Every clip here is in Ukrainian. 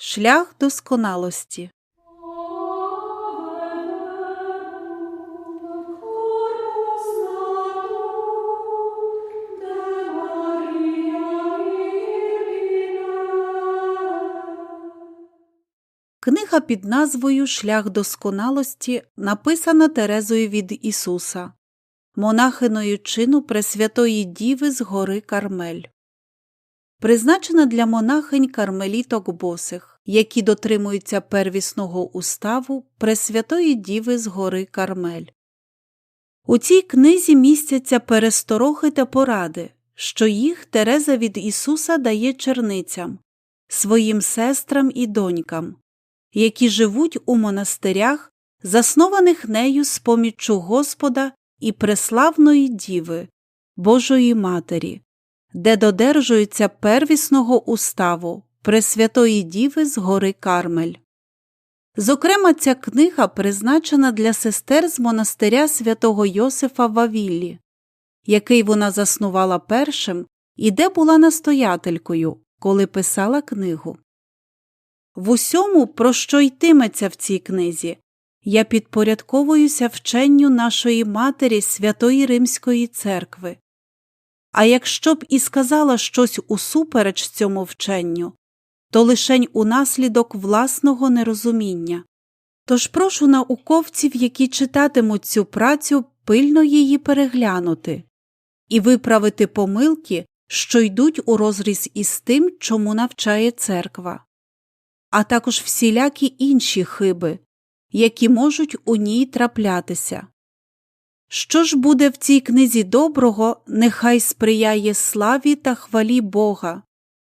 Шлях досконалості. Книга під назвою Шлях досконалості написана Терезою від Ісуса, монахиною чину Пресвятої Діви з гори Кармель. Призначена для монахинь кармеліток босих, які дотримуються первісного уставу Пресвятої Діви з гори Кармель. У цій книзі містяться пересторохи та поради, що їх Тереза від Ісуса дає черницям, своїм сестрам і донькам, які живуть у монастирях, заснованих нею з поміччю Господа і преславної Діви, Божої Матері, де додержуються первісного уставу Пресвятої Діви з гори Кармель. Зокрема, ця книга призначена для сестер з монастиря святого Йосифа Вавіллі, який вона заснувала першим і де була настоятелькою, коли писала книгу. В усьому, про що йтиметься в цій книзі, я підпорядковуюся вченню нашої Матері Святої Римської церкви. А якщо б і сказала щось усупереч цьому вченню, то лишень унаслідок власного нерозуміння. Тож прошу науковців, які читатимуть цю працю, пильно її переглянути і виправити помилки, що йдуть у розріз із тим, чому навчає церква, а також всілякі інші хиби, які можуть у ній траплятися. Що ж буде в цій книзі доброго, нехай сприяє славі та хвалі Бога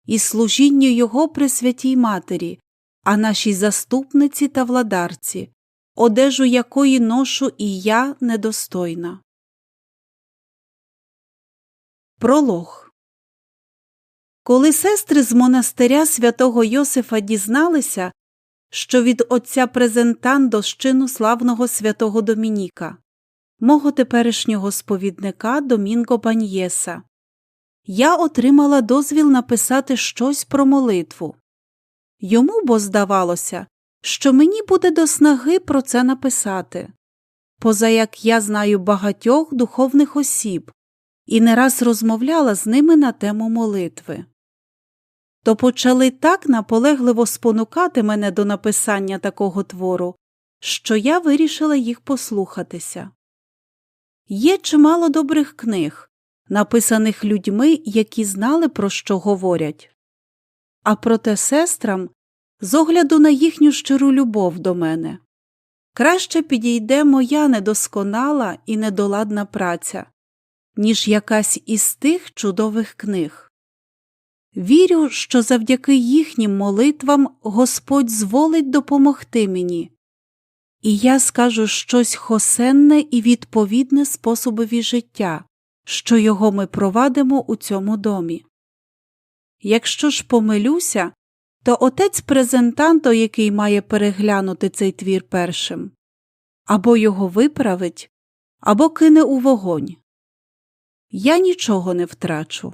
і служінню Його Пресвятій Матері, а нашій заступниці та владарці, одежу якої ношу і я недостойна. Пролог Коли сестри з монастиря святого Йосифа дізналися, що від отця презентандо з чину славного святого Домініка, мого теперішнього сповідника Домінго Баньєса, я отримала дозвіл написати щось про молитву. Йому бо здавалося, що мені буде до снаги про це написати, поза як я знаю багатьох духовних осіб і не раз розмовляла з ними на тему молитви. То почали так наполегливо спонукати мене до написання такого твору, що я вирішила їх послухатися. Є чимало добрих книг, написаних людьми, які знали, про що говорять. А проте сестрам, з огляду на їхню щиру любов до мене, краще підійде моя недосконала і недоладна праця, ніж якась із тих чудових книг. Вірю, що завдяки їхнім молитвам Господь зволить допомогти мені, і я скажу щось хосенне і відповідне способові життя, що його ми провадимо у цьому домі. Якщо ж помилюся, то отець презентанто, який має переглянути цей твір першим, або його виправить, або кине у вогонь. Я нічого не втрачу,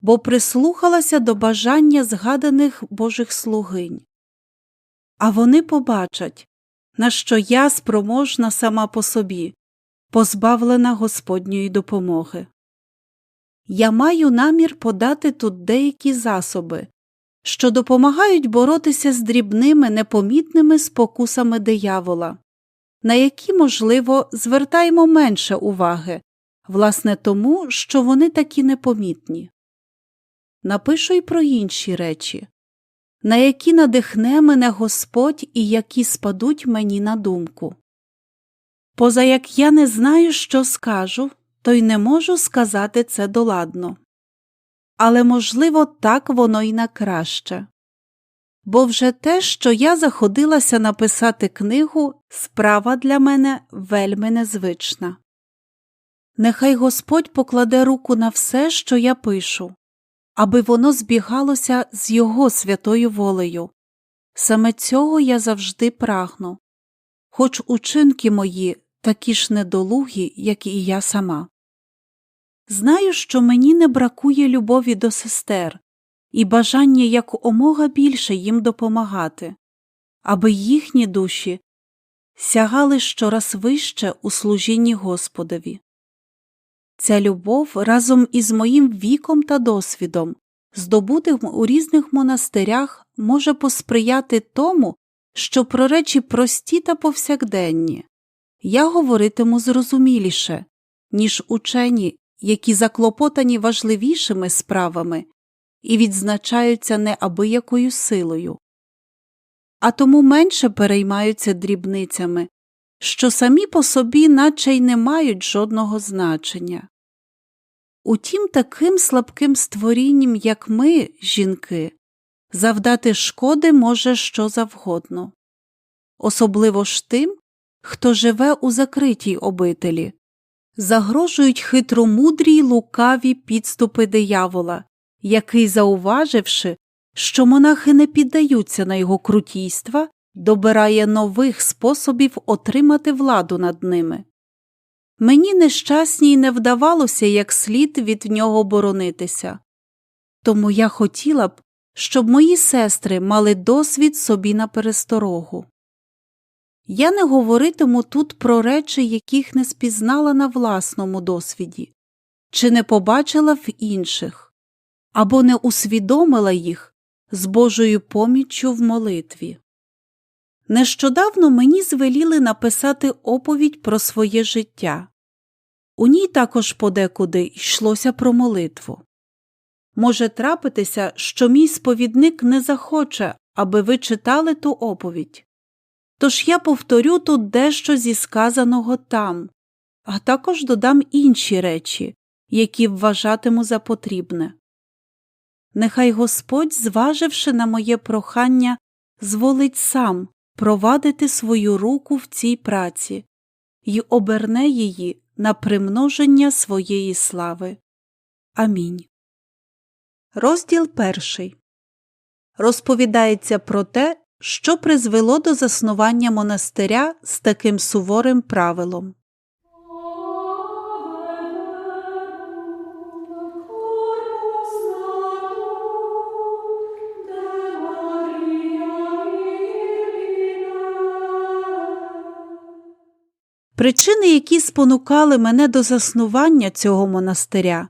бо прислухалася до бажання згаданих божих слугинь. А вони побачать, на що я спроможна сама по собі, позбавлена Господньої допомоги. Я маю намір подати тут деякі засоби, що допомагають боротися з дрібними непомітними спокусами диявола, на які, можливо, звертаємо менше уваги, власне тому, що вони такі непомітні. Напишу й про інші речі, на які надихне мене Господь і які спадуть мені на думку. Поза як я не знаю, що скажу, то й не можу сказати це доладно. Але, можливо, так воно й на краще. Бо вже те, що я заходилася написати книгу, справа для мене вельми незвична. Нехай Господь покладе руку на все, що я пишу, аби воно збігалося з Його святою волею. Саме цього я завжди прагну, хоч учинки мої такі ж недолугі, як і я сама. Знаю, що мені не бракує любові до сестер, і бажання якомога більше їм допомагати, аби їхні душі сягали щораз вище у служінні Господові. Ця любов разом із моїм віком та досвідом, здобутим у різних монастирях, може посприяти тому, що про речі прості та повсякденні. Я говоритиму зрозуміліше, ніж учені, які заклопотані важливішими справами і відзначаються неабиякою силою, а тому менше переймаються дрібницями, що самі по собі наче й не мають жодного значення. Утім, таким слабким створінням, як ми, жінки, завдати шкоди може що завгодно, особливо ж тим, хто живе у закритій обителі, загрожують хитромудрі й лукаві підступи диявола, який, зауваживши, що монахи не піддаються на його крутійства, добирає нових способів отримати владу над ними. Мені нещасній не вдавалося як слід від нього боронитися, тому я хотіла б, щоб мої сестри мали досвід собі на пересторогу. Я не говоритиму тут про речі, яких не спізнала на власному досвіді, чи не побачила в інших, або не усвідомила їх з Божою поміччю в молитві. Нещодавно мені звеліли написати оповідь про своє життя. У ній також подекуди йшлося про молитву. Може трапитися, що мій сповідник не захоче, аби ви читали ту оповідь. Тож я повторю тут дещо зі сказаного там, а також додам інші речі, які вважатиму за потрібне. Нехай Господь, зваживши на моє прохання, зволить сам провадити свою руку в цій праці і оберне її на примноження своєї слави. Амінь. Розділ перший розповідається про те, що призвело до заснування монастиря з таким суворим правилом. Причини, які спонукали мене до заснування цього монастиря,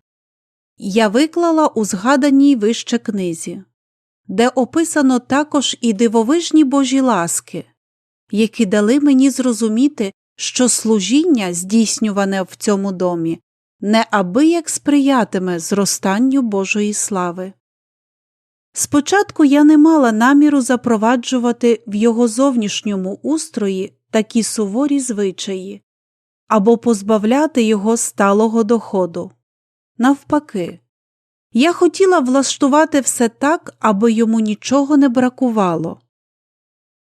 я виклала у згаданій вище книзі, де описано також і дивовижні божі ласки, які дали мені зрозуміти, що служіння, здійснюване в цьому домі, неабияк сприятиме зростанню Божої слави. Спочатку я не мала наміру запроваджувати в його зовнішньому устрої такі суворі звичаї або позбавляти його сталого доходу. Навпаки, я хотіла влаштувати все так, аби йому нічого не бракувало.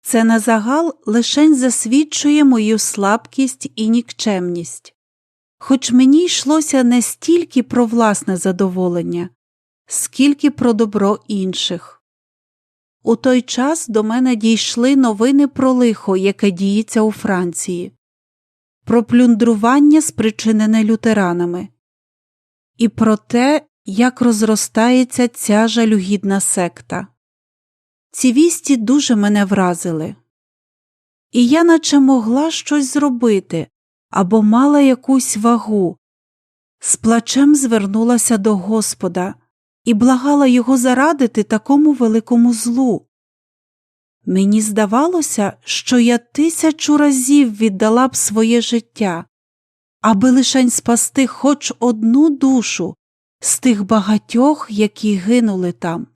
Це на загал лишень засвідчує мою слабкість і нікчемність, хоч мені йшлося не стільки про власне задоволення, скільки про добро інших. У той час до мене дійшли новини про лихо, яке діється у Франції, про плюндрування, спричинене лютеранами, і про те, як розростається ця жалюгідна секта. Ці вісті дуже мене вразили, і я наче могла щось зробити або мала якусь вагу. З плачем звернулася до Господа і благала його зарадити такому великому злу. Мені здавалося, що я тисячу разів віддала б своє життя, аби лишень спасти хоч одну душу з тих багатьох, які гинули там.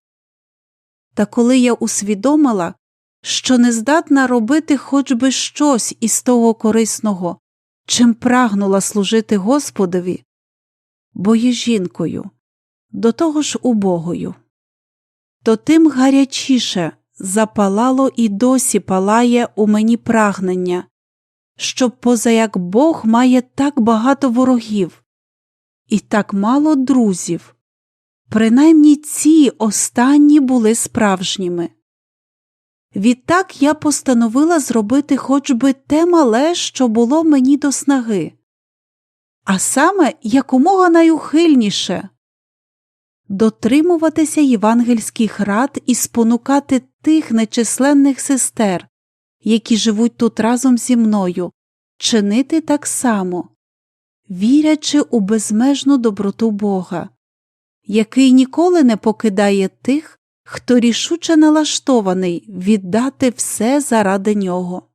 Та коли я усвідомила, що не здатна робити хоч би щось із того корисного, чим прагнула служити Господові, бо є жінкою, до того ж убогою, то тим гарячіше запалало і досі палає у мені прагнення, щоб позаяк Бог має так багато ворогів і так мало друзів. Принаймні ці останні були справжніми. Відтак я постановила зробити хоч би те мале, що було мені до снаги, а саме якомога найухильніше дотримуватися євангельських рад і спонукати тих нечисленних сестер, які живуть тут разом зі мною, чинити так само, вірячи у безмежну доброту Бога, який ніколи не покидає тих, хто рішуче налаштований віддати все заради нього.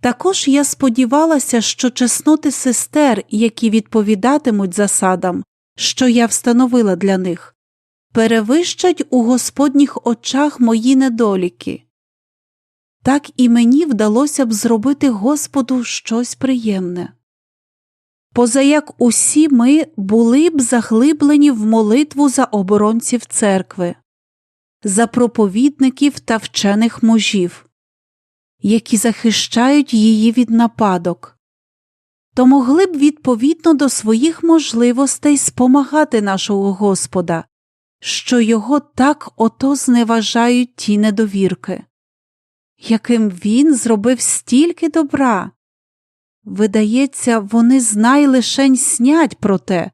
Також я сподівалася, що чесноти сестер, які відповідатимуть засадам, що я встановила для них, перевищать у Господніх очах мої недоліки. Так і мені вдалося б зробити Господу щось приємне. Позаяк усі ми були б заглиблені в молитву за оборонців церкви, за проповідників та вчених мужів, які захищають її від нападок, то могли б відповідно до своїх можливостей спомагати нашого Господа, що його так ото зневажають ті недовірки, яким він зробив стільки добра. Видається, вони знай лишень снять про те,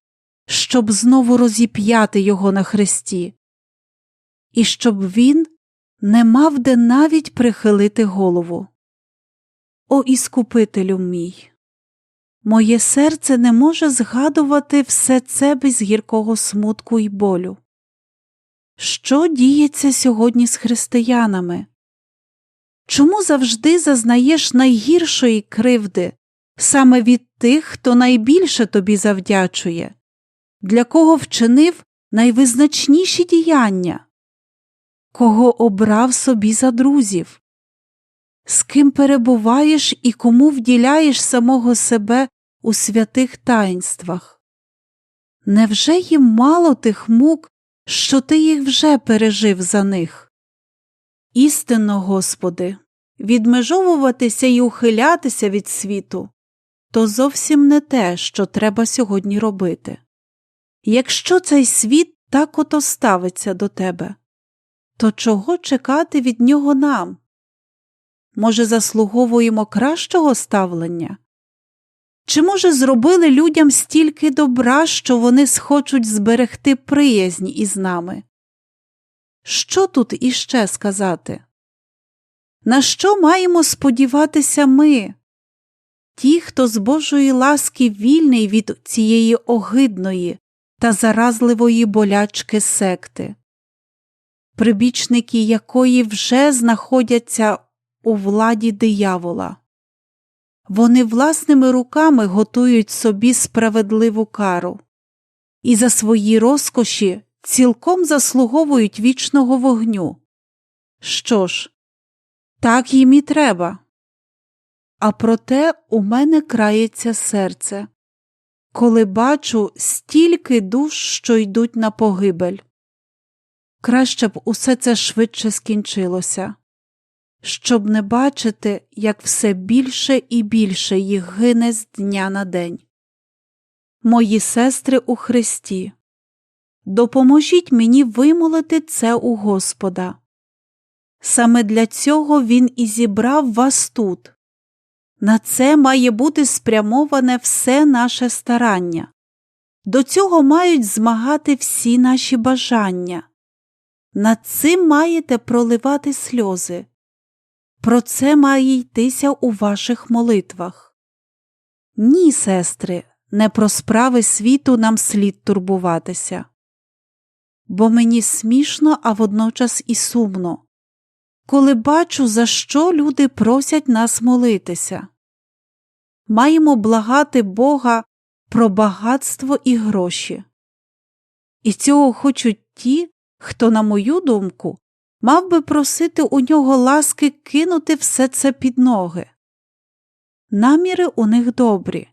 щоб знову розіп'яти його на хресті, і щоб він не мав де навіть прихилити голову. О Іскупителю мій! Моє серце не може згадувати все це без гіркого смутку й болю. Що діється сьогодні з християнами? Чому завжди зазнаєш найгіршої кривди саме від тих, хто найбільше тобі завдячує, для кого вчинив найвизначніші діяння, кого обрав собі за друзів, з ким перебуваєш і кому вділяєш самого себе у святих таїнствах? Невже їм мало тих мук, що ти їх вже пережив за них? Істинно, Господи, відмежовуватися і ухилятися від світу то зовсім не те, що треба сьогодні робити. Якщо цей світ так ото ставиться до тебе, то чого чекати від нього нам? Може, заслуговуємо кращого ставлення? Чи, може, зробили людям стільки добра, що вони схочуть зберегти приязнь із нами? Що тут іще сказати? На що маємо сподіватися ми, ті, хто з Божої ласки вільний від цієї огидної та заразливої болячки секти, прибічники якої вже знаходяться у владі диявола. Вони власними руками готують собі справедливу кару і за свої розкоші цілком заслуговують вічного вогню. Що ж, так їм і треба. А проте у мене крається серце, коли бачу стільки душ, що йдуть на погибель. Краще б усе це швидше скінчилося, щоб не бачити, як все більше і більше їх гине з дня на день. Мої сестри у Христі, допоможіть мені вимолити це у Господа. Саме для цього Він і зібрав вас тут. На це має бути спрямоване все наше старання. До цього мають змагати всі наші бажання. Над цим маєте проливати сльози. Про це має йтися у ваших молитвах. Ні, сестри, не про справи світу нам слід турбуватися. Бо мені смішно, а водночас і сумно коли бачу, за що люди просять нас молитися. Маємо благати Бога про багатство і гроші. І цього хочуть ті, хто, на мою думку, мав би просити у нього ласки кинути все це під ноги. Наміри у них добрі,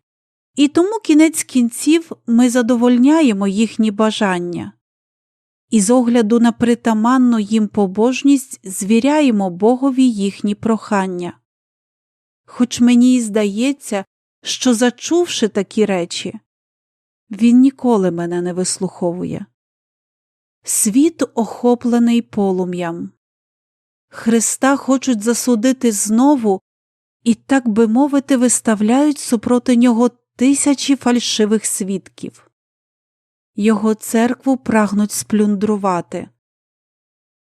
і тому кінець кінців ми задовольняємо їхні бажання і з огляду на притаманну їм побожність звіряємо Богові їхні прохання. Хоч мені й здається, що, зачувши такі речі, він ніколи мене не вислуховує. Світ охоплений полум'ям. Христа хочуть засудити знову і, так би мовити, виставляють супроти нього тисячі фальшивих свідків. його церкву прагнуть сплюндрувати.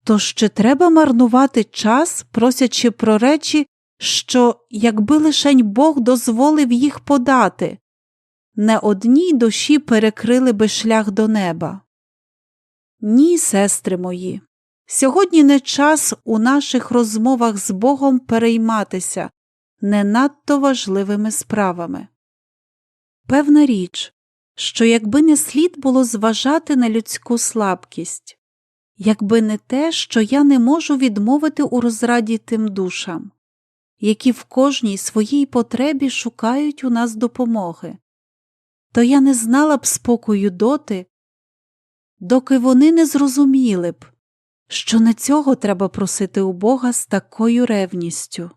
Тож чи треба марнувати час, просячи про речі, що, якби лишень Бог дозволив їх подати, не одній душі перекрили би шлях до неба. Ні, сестри мої, сьогодні не час у наших розмовах з Богом перейматися не надто важливими справами. Певна річ, що якби не слід було зважати на людську слабкість, якби не те, що я не можу відмовити у розраді тим душам, які в кожній своїй потребі шукають у нас допомоги, то я не знала б спокою доти, доки вони не зрозуміли б, що не цього треба просити у Бога з такою ревністю.